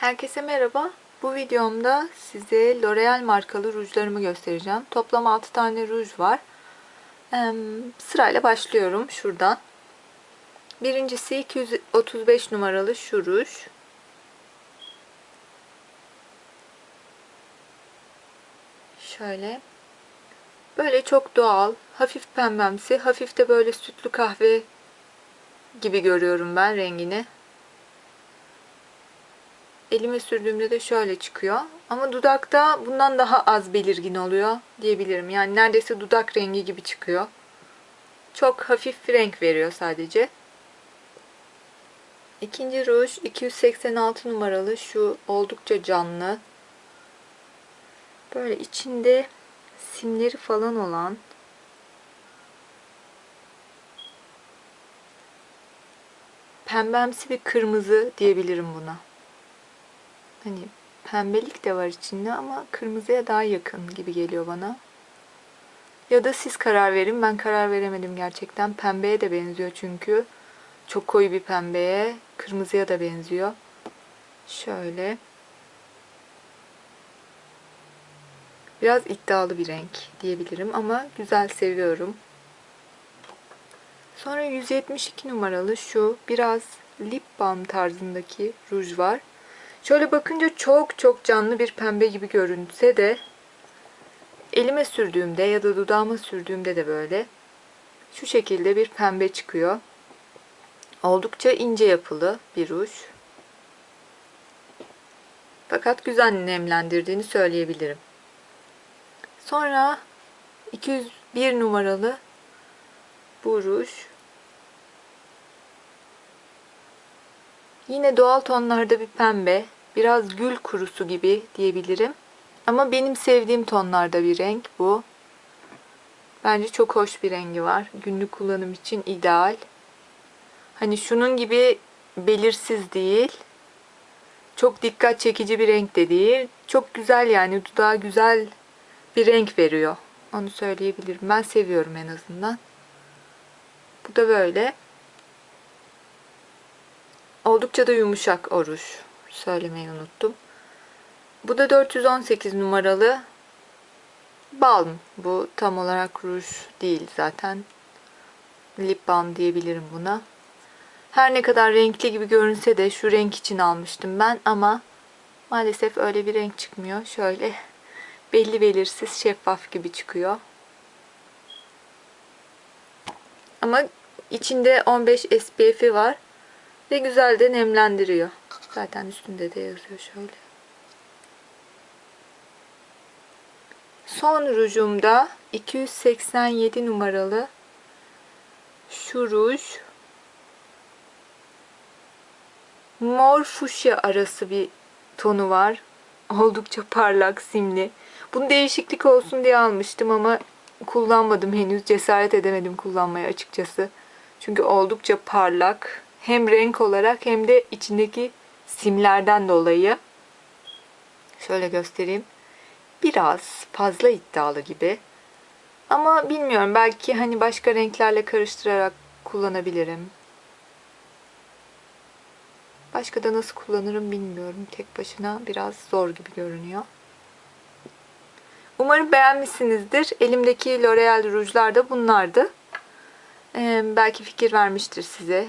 Herkese merhaba. Bu videomda size L'Oreal markalı rujlarımı göstereceğim. Toplam 6 tane ruj var. Ee, sırayla başlıyorum şuradan. Birincisi 235 numaralı şu ruj. Şöyle. Böyle çok doğal, hafif pembemsi, hafif de böyle sütlü kahve gibi görüyorum ben rengini. Elime sürdüğümde de şöyle çıkıyor. Ama dudakta bundan daha az belirgin oluyor diyebilirim. Yani neredeyse dudak rengi gibi çıkıyor. Çok hafif bir renk veriyor sadece. İkinci ruj 286 numaralı şu oldukça canlı. Böyle içinde simleri falan olan pembemsi bir kırmızı diyebilirim buna. Hani pembelik de var içinde ama kırmızıya daha yakın gibi geliyor bana. Ya da siz karar verin. Ben karar veremedim gerçekten. Pembeye de benziyor çünkü. Çok koyu bir pembeye. Kırmızıya da benziyor. Şöyle. Biraz iddialı bir renk diyebilirim ama güzel seviyorum. Sonra 172 numaralı şu biraz lip balm tarzındaki ruj var. Şöyle bakınca çok çok canlı bir pembe gibi görünse de elime sürdüğümde ya da dudağıma sürdüğümde de böyle şu şekilde bir pembe çıkıyor. Oldukça ince yapılı bir ruj. Fakat güzel nemlendirdiğini söyleyebilirim. Sonra 201 numaralı bu ruj. Yine doğal tonlarda bir pembe. Biraz gül kurusu gibi diyebilirim. Ama benim sevdiğim tonlarda bir renk bu. Bence çok hoş bir rengi var. Günlük kullanım için ideal. Hani şunun gibi belirsiz değil. Çok dikkat çekici bir renk de değil. Çok güzel yani dudağa güzel bir renk veriyor. Onu söyleyebilirim. Ben seviyorum en azından. Bu da böyle. Oldukça da yumuşak oruç. Söylemeyi unuttum. Bu da 418 numaralı balm. Bu tam olarak ruj değil zaten. Lip balm diyebilirim buna. Her ne kadar renkli gibi görünse de şu renk için almıştım ben ama maalesef öyle bir renk çıkmıyor. Şöyle belli belirsiz şeffaf gibi çıkıyor. Ama içinde 15 SPF'i var ve güzel de nemlendiriyor. Zaten üstünde de yazıyor şöyle. Son rujumda 287 numaralı şu ruj mor fuşya arası bir tonu var. Oldukça parlak, simli. Bunu değişiklik olsun diye almıştım ama kullanmadım henüz. Cesaret edemedim kullanmaya açıkçası. Çünkü oldukça parlak. Hem renk olarak hem de içindeki simlerden dolayı. Şöyle göstereyim. Biraz fazla iddialı gibi. Ama bilmiyorum belki hani başka renklerle karıştırarak kullanabilirim. Başka da nasıl kullanırım bilmiyorum. Tek başına biraz zor gibi görünüyor. Umarım beğenmişsinizdir. Elimdeki L'Oreal rujlar da bunlardı. Ee, belki fikir vermiştir size.